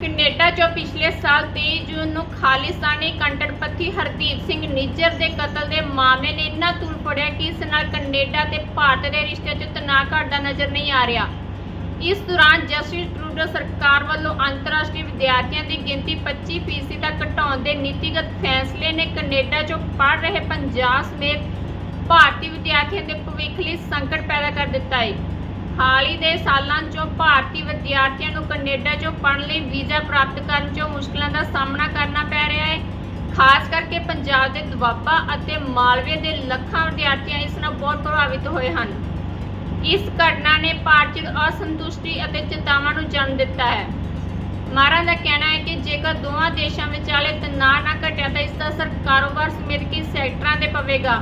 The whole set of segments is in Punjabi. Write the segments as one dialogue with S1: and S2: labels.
S1: ਕੈਨੇਡਾ 'ਚੋਂ ਪਿਛਲੇ ਸਾਲ 23 ਜੂਨ ਨੂੰ ਖਾਲਿਸਤਾਨੀ ਕੰਟੜਪੱਤੀ ਹਰਦੀਪ ਸਿੰਘ ਨਿੱਜਰ ਦੇ ਕਤਲ ਦੇ ਮਾਮਲੇ ਨੇ ਇੰਨਾ ਤੂਲ ਫੜਿਆ ਕਿ ਇਸ ਨਾਲ ਕੈਨੇਡਾ ਤੇ ਭਾਰਤ ਦੇ ਰਿਸ਼ਤੇ 'ਚ ਤਣਾਅ ਘਟਦਾ ਨਜ਼ਰ ਨਹੀਂ ਆ ਰਿਹਾ। ਇਸ ਦੌਰਾਨ ਜਸਟਿਸ ਟਰੂਡੋ ਸਰਕਾਰ ਵੱਲੋਂ ਅੰਤਰਰਾਸ਼ਟਰੀ ਵਿਦਿਆਰਥੀਆਂ ਦੀ ਗਿਣਤੀ 25% ਤੱਕ ਘਟਾਉਣ ਦੇ ਨੀਤੀਗਤ ਫੈਸਲੇ ਨੇ ਕੈਨੇਡਾ 'ਚੋਂ ਪੜ੍ਹ ਰਹੇ ਪੰਜਾਬ ਸਮੇਤ ਭਾਰਤੀ ਵਿਦਿਆਰਥੀਆਂ ਦੇ ਭਵਿੱਖ ਲਈ ਸੰਕਟ ਪੈਦਾ ਕਰ ਦਿੱਤਾ ਹੈ। ਹਾਲ ਹੀ ਦੇ ਸਾਲਾਂ 'ਚੋਂ ਭਾਰਤੀ ਵਿਦਿਆਰਥੀਆਂ ਨੂੰ ਕੈਨੇਡਾ 'ਚੋਂ ਪੜ੍ਹਨ ਲਈ ਵੀਜ਼ਾ ਪ੍ਰਾਪਤ ਕਰਨ 'ਚੋਂ ਮੁਸ਼ਕਲਾਂ ਦਾ ਸਾਹਮਣਾ ਕਰਨਾ ਪੈ ਰਿਹਾ ਹੈ। ਖਾਸ ਕਰਕੇ ਪੰਜਾਬ ਦੇ ਦੁਆਬਾ ਅਤੇ ਮਾਲਵੇ ਦੇ ਲੱਖਾਂ ਵਿਦਿਆਰਥੀਆਂ ਇਸ ਨਾਲ ਬਹੁਤ ਪ੍ਰਭਾਵਿਤ ਹੋਏ ਹਨ। ਇਸ ਘਟਨਾ ਨੇ ਭਾਰਤੀ ਅਸੰਤੁਸ਼ਟੀ ਅਤੇ ਚਿੰਤਾਵਾਂ ਨੂੰ ਜਨਮ ਦਿੱਤਾ ਹੈ। ਮਾਰਾਂ ਦਾ ਕਹਿਣਾ ਹੈ ਕਿ ਜੇਕਰ ਦੋਵਾਂ ਦੇਸ਼ਾਂ ਵਿਚਾਲੇ ਤਣਾਅ ਨਾ ਘਟਿਆ ਤਾਂ ਇਸ ਦਾ ਅਸਰ ਕਾਰੋਬਾਰ ਸਮੇਤ ਕਈ ਸੈਕਟਰਾਂ ਤੇ ਪਵੇਗਾ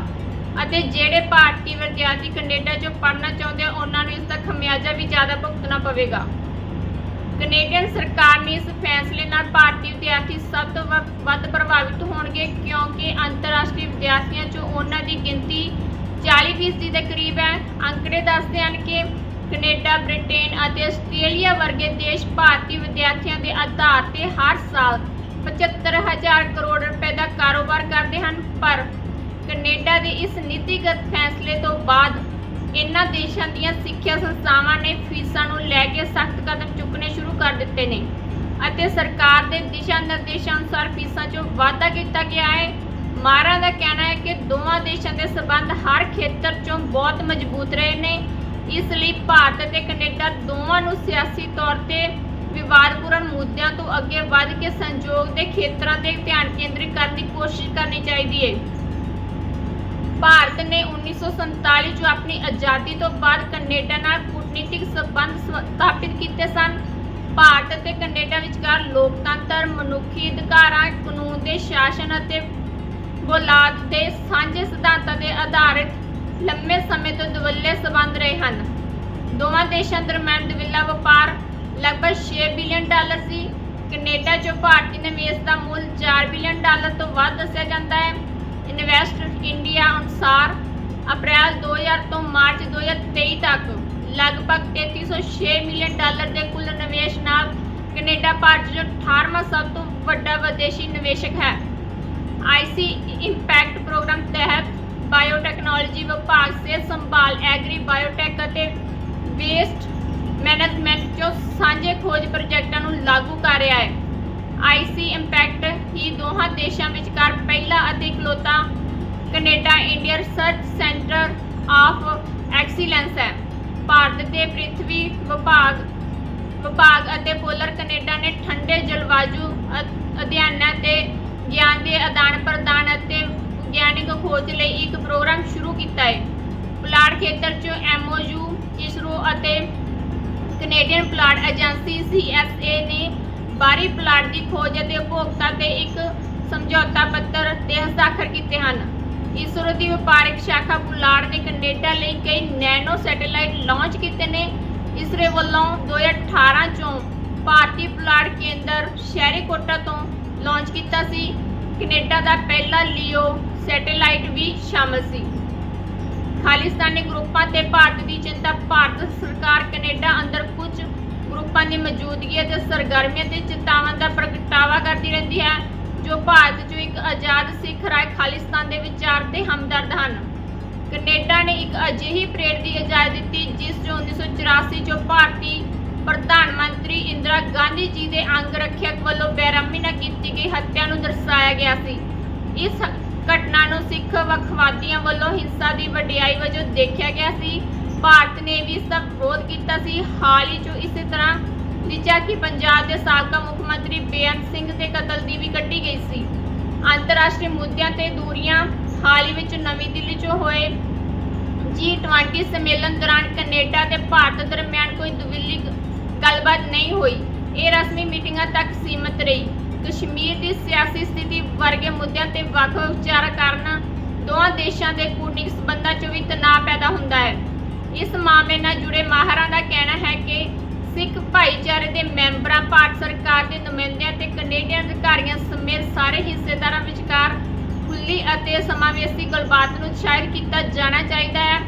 S1: ਅਤੇ ਜਿਹੜੇ ਭਾਰਤੀ ਵਿਦਿਆਰਥੀ ਕੈਨੇਡਾ 'ਚੋਂ ਪੜ੍ਹਨਾ ਚਾਹੁੰਦੇ ਆ, ਉਹਨਾਂ ਨੂੰ ਇਸ ਦਾ ਖਮਿਆਜ਼ਾ ਵੀ ਜ਼ਿਆਦਾ ਭੁਗਤਣਾ ਪਵੇਗਾ। ਕੈਨੇਡੀਅਨ ਸਰਕਾਰ ਨੇ ਇਸ ਫੈਸਲੇ ਨਾਲ ਭਾਰਤੀ ਵਿਦਿਆਰਥੀ ਸਭ ਤੋਂ ਵ- ਵੱਧ ਪ੍ਰਭਾਵਿਤ ਹੋਣਗੇ ਕਿਉਂਕਿ ਅੰਤਰਰਾਸ਼ਟਰੀ ਵਿਦਿਆਰਥੀਆਂ 'ਚੋਂ ਉਹਨਾਂ ਦੀ ਗਿਣਤੀ 40% ਦੇ ਕਰੀਬ ਹੈ। ਅੰਕੜੇ ਦੱਸਦੇ ਹਨ ਕਿ ਕੈਨੇਡਾ, ਬ੍ਰਿਟੇਨ ਅਤੇ ਆਸਟ੍ਰੇਲੀਆ ਵਰਗੇ ਦੇਸ਼ ਭਾਰਤੀ ਵਿਦਿਆਰਥੀਆਂ ਦੇ ਆਧਾਰ ਤੇ ਹਰ ਸਾਲ 75000 ਕਰੋੜ ਰੁਪਏ ਦਾ ਕਾਰੋਬਾਰ ਕਰਦੇ ਹਨ। ਪਰ ਕੈਨੇਡਾ ਦੇ ਇਸ ਨੀਤੀਗਤ ਫੈਸਲੇ ਤੋਂ ਬਾਅਦ ਇਨ੍ਹਾਂ ਦੇਸ਼ਾਂ ਦੀਆਂ ਸਿੱਖਿਆ ਸੰਸਥਾਵਾਂ ਨੇ ਫੀਸਾਂ ਨੂੰ ਲੈ ਕੇ ਸਖਤ ਕਦਮ ਚੁੱਕਣੇ ਸ਼ੁਰੂ ਕਰ ਦਿੱਤੇ ਨੇ ਅਤੇ ਸਰਕਾਰ ਦੇ ਦਿਸ਼ਾ ਨਿਰਦੇਸ਼ਾਂ ਅਨੁਸਾਰ ਫੀਸਾਂ 'ਚ ਵਾਧਾ ਕੀਤਾ ਗਿਆ ਹੈ। ਮਾਰਾਂ ਦਾ ਕਹਿਣਾ ਹੈ ਕਿ ਦੋਵਾਂ ਦੇਸ਼ਾਂ ਦੇ ਸਬੰਧ ਹਰ ਖੇਤਰ 'ਚੋਂ ਬਹੁਤ ਮਜ਼ਬੂਤ ਰਹੇ ਨੇ। ਇਸ ਲਈ ਭਾਰਤ ਅਤੇ ਕੈਨੇਡਾ ਦੋਵਾਂ ਨੂੰ ਸਿਆਸੀ ਤੌਰ ਤੇ ਵਿਵਾਦਪੂਰਨ ਮੁੱਦਿਆਂ ਤੋਂ ਅੱਗੇ ਵੱਧ ਕੇ ਸੰਯੋਗ ਦੇ ਖੇਤਰਾਂ ਤੇ ਧਿਆਨ ਕੇਂਦਰਿਤ ਕਰਨ ਦੀ ਕੋਸ਼ਿਸ਼ ਕਰਨੀ ਚਾਹੀਦੀ ਹੈ। ਭਾਰਤ ਨੇ 1947 ਚ ਆਪਣੀ ਆਜ਼ਾਦੀ ਤੋਂ ਬਾਅਦ ਕੈਨੇਡਾ ਨਾਲ ਕੂਟਨੀਤਿਕ ਸਬੰਧ ਸਥਾਪਿਤ ਕੀਤੇ ਸਨ। ਭਾਰਤ ਅਤੇ ਕੈਨੇਡਾ ਵਿਚਕਾਰ ਲੋਕਤੰਤਰ, ਮਨੁੱਖੀ ਅਧਿਕਾਰਾਂ, ਕਾਨੂੰਨ ਦੇ ਸ਼ਾਸਨ ਅਤੇ ਬੁਲਾਦ ਦੇ ਸਾਂਝੇ ਸਿਧਾਂਤਾਂ ਦੇ ਆਧਾਰਿਤ ਲੰਮੇ ਸਮੇਂ ਤੋਂ ਦਵੱਲੇ ਸਬੰਧ ਰਹੇ ਹਨ। ਦੋਵਾਂ ਦੇਸ਼ਾਂ ਦਰਮਿਆਨ ਦਵਿੱਲਾ ਵਪਾਰ ਲਗਭਗ 6 ਬਿਲੀਅਨ ਡਾਲਰ ਸੀ। ਕੈਨੇਡਾ 'ਚੋਂ ਭਾਰਤੀ ਨਿਵੇਸ਼ ਦਾ ਮੁੱਲ 4 ਬਿਲੀਅਨ ਡਾਲਰ ਤੋਂ ਵੱਧ ਦੱਸਿਆ ਜਾਂਦਾ ਹੈ। ਇਨਵੈਸਟ ਇੰਡੀਆ ਅਨੁਸਾਰ ਅਪ੍ਰੈਲ 2000 ਤੋਂ ਮਾਰਚ 2023 ਤੱਕ ਲਗਭਗ 3306 ਮਿਲੀਅਨ ਡਾਲਰ ਦੇ ਕੁੱਲ ਨਿਵੇਸ਼ ਨਾਲ ਕੈਨੇਡਾ ਭਾਰਤ 'ਚ 18ਵਾਂ ਸਭ ਤੋਂ ਵੱਡਾ ਵਿਦੇਸ਼ੀ ਨਿਵੇਸ਼ਕ ਹੈ। ਆਈਸੀ ਇੰਪੈਕਟ ਪ੍ਰੋਗਰਾਮ ਤਹਿਤ ਬਾਇਓਟੈਕਨੋਲੋਜੀ ਵਿਭਾਗ, ਸਿਹਤ ਸੰਭਾਲ ਐਗਰੀ ਬਾਇਓਟੈਕ ਅਤੇ ਵੇਸਟ ਮੈਨੇਜਮੈਂਟ ਜੋ ਸਾਂਝੇ ਖੋਜ ਪ੍ਰੋਜੈਕਟਾਂ ਨੂੰ ਲਾਗੂ ਕਰ ਰਿਹਾ ਹੈ। ਆਈਸੀ ਇੰਪੈਕਟ ਹੀ ਦੋਹਾਂ ਦੇਸ਼ਾਂ ਵਿਚਕਾਰ ਪਹਿਲਾ ਅਤੇ ਇਕਲੌਤਾ Canada India Research Centre of Excellence ਹੈ। ਭਾਰਤ ਦੇ ਪ੍ਰਿਥਵੀ ਵਿਭਾਗ ਵਿਭਾਗ ਅਤੇ ਪੋਲਰ ਕੈਨੇਡਾ ਨੇ ਠੰਡੇ ਜਲਵਾਯੂ ਅ- ਅਧਿਐਨਾਂ ਤੇ ਗਿਆਨ ਦੇ ਆਦਾਨ ਪ੍ਰਦਾਨ ਅਤੇ ਵਿਗਿਆਨਿਕ ਖੋਜ ਲਈ ਇੱਕ ਪ੍ਰੋਗਰਾਮ ਸ਼ੁਰੂ ਕੀਤਾ ਹੈ। ਪੁਲਾੜ ਖੇਤਰ 'ਚ ਐਮਓਯੂ, ਇਸਰੋ ਅਤੇ ਕੈਨੇਡੀਅਨ ਪੁਲਾੜ ਏਜੰਸੀ ਸੀਐਸਏ ਨੇ ਬਾਹਰੀ ਪੁਲਾੜ ਦੀ ਖੋਜ ਅਤੇ ਉਪਭੋਗਤਾ ਤੇ ਇੱਕ ਸਮਝੌਤਾ ਪੱਤਰ ਤੇ ਹਸਤਾਖਰ ਕੀਤੇ ਹਨ। ਇਸਰੋ ਦੀ ਵਪਾਰਕ ਸ਼ਾਖਾ ਪੁਲਾੜ ਨੇ ਕੈਨੇਡਾ ਲਈ ਕਈ ਨੈਨੋ ਸੈਟੇਲਾਈਟ ਲਾਂਚ ਕੀਤੇ ਨੇ। ਇਸਰੋ ਵੱਲੋਂ 2018 ਚੋਂ ਭਾਰਤੀ ਪੁਲਾੜ ਕੇਂਦਰ ਸ਼ਹਿਰੀਕੋਟਾ ਤੋਂ ਲਾਂਚ ਕੀਤਾ ਸੀ। ਕੈਨੇਡਾ ਦਾ ਪਹਿਲਾ ਲਿਓ ਸੈਟੇਲਾਈਟ ਵੀ ਸ਼ਾਮਲ ਸੀ। ਖਾਲਿਸਤਾਨੀ ਗਰੁੱਪਾਂ ਤੇ ਭਾਰਤ ਦੀ ਚਿੰਤਾ, ਭਾਰਤ ਸਰਕਾਰ ਕੈਨੇਡਾ ਅੰਦਰ ਕੁਝ ਗਰੁੱਪਾਂ ਦੀ ਮੌਜੂਦਗੀ ਅਤੇ ਸਰਗਰਮੀਆਂ ਤੇ ਚਿੰਤਾਵਾਂ ਦਾ ਪ੍ਰਗਟਾਵਾ ਕਰਦੀ ਰਹਿੰਦੀ ਹੈ, ਜੋ ਭਾਰਤ 'ਚੋਂ ਇੱਕ ਆਜ਼ਾਦ ਸਿੱਖ ਰਾਜ ਖਾਲਿਸਤਾਨ ਇੱਕ ਅਜਿਹੀ ਪਰੇਡ ਦੀ ਇਜਾਜ਼ਤ ਦਿੱਤੀ, ਜਿਸ 'ਚ 1984 'ਚੋਂ ਭਾਰਤੀ ਪ੍ਰਧਾਨ ਮੰਤਰੀ ਇੰਦਰਾ ਗਾਂਧੀ ਜੀ ਦੇ ਅੰਗ ਰੱਖਿਅਕ ਵੱਲੋਂ ਬੇਰਹਿਮੀ ਨਾਲ ਕੀਤੀ ਗਈ ਹੱਤਿਆ ਨੂੰ ਦਰਸਾਇਆ ਗਿਆ ਸੀ। ਇਸ ਘਟਨਾ ਨੂੰ ਸਿੱਖ ਵੱਖਵਾਦੀਆਂ ਵੱਲੋਂ ਹਿੰਸਾ ਦੀ ਵਡਿਆਈ ਵਜੋਂ ਦੇਖਿਆ ਗਿਆ ਸੀ। ਭਾਰਤ ਨੇ ਵੀ ਇਸ ਦਾ ਵਿਰੋਧ ਕੀਤਾ ਸੀ। ਹਾਲ ਹੀ 'ਚ ਇਸੇ ਤਰ੍ਹਾਂ ਦੀ ਝਾਕੀ ਪੰਜਾਬ ਦੇ ਸਾਬਕਾ ਮੁੱਖ ਮੰਤਰੀ ਬੇਅੰਤ ਸਿੰਘ ਦੇ ਕਤਲ ਦੀ ਵੀ ਕੱਢੀ ਗਈ ਸੀ। ਅੰਤਰਰਾਸ਼ਟਰੀ ਮੁੱਦਿਆਂ ਤੇ ਦੂਰੀਆਂ ਹਾਲ ਹੀ ਵਿੱਚ ਨਵੀਂ ਦਿੱਲੀ 'ਚ ਹੋਏ G20 ਸੰਮੇਲਨ ਦੌਰਾਨ ਕੈਨੇਡਾ ਤੇ ਭਾਰਤ ਦਰਮਿਆਨ ਕੋਈ ਦੁਵਿੱਲੀ ਗੱਲਬਾਤ ਨਹੀਂ ਹੋਈ। ਇਹ ਰਸਮੀ ਮੀਟਿੰਗਾਂ ਤੱਕ ਸੀਮਤ ਰਹੀ। ਕਸ਼ਮੀਰ ਦੀ ਸਿਆਸੀ ਸਥਿਤੀ ਵਰਗੇ ਮੁੱਦਿਆਂ ਤੇ ਵੱਖ-ਵੱਖ ਵਿਚਾਰ ਕਰਨ ਦੋਵਾਂ ਦੇਸ਼ਾਂ ਦੇ ਕੂਟਨੀਤਿਕ ਸਬੰਧਾਂ 'ਚ ਵੀ ਤਣਾਅ ਪੈਦਾ ਹੁੰਦਾ ਹੈ। ਇਸ ਮਾਮਲੇ ਨਾਲ ਜੁੜੇ ਮਾਹਰਾਂ ਦਾ ਕਹਿਣਾ ਹੈ ਕਿ ਸਿੱਖ ਭਾਈਚਾਰੇ ਦੇ ਮੈਂਬਰਾਂ, ਭਾਰਤ ਸਰਕਾਰ ਦੇ ਨੁਮਾਇੰਦਿਆਂ ਤੇ ਕੈਨੇਡੀਅਨ ਅਧਿਕਾਰੀਆਂ ਸਮੇਤ ਸਾਰੇ ਹਿੱਸੇਦਾਰਾਂ ਵਿਚਕਾਰ ਖੁੱਲੀ ਅਤੇ ਸਮਾਵੇਸ਼ੀ ਗੱਲਬਾਤ ਨੂੰ ਉਤਸ਼ਾਹਿਤ ਕੀਤਾ ਜਾਣਾ ਚਾਹੀਦਾ ਹੈ।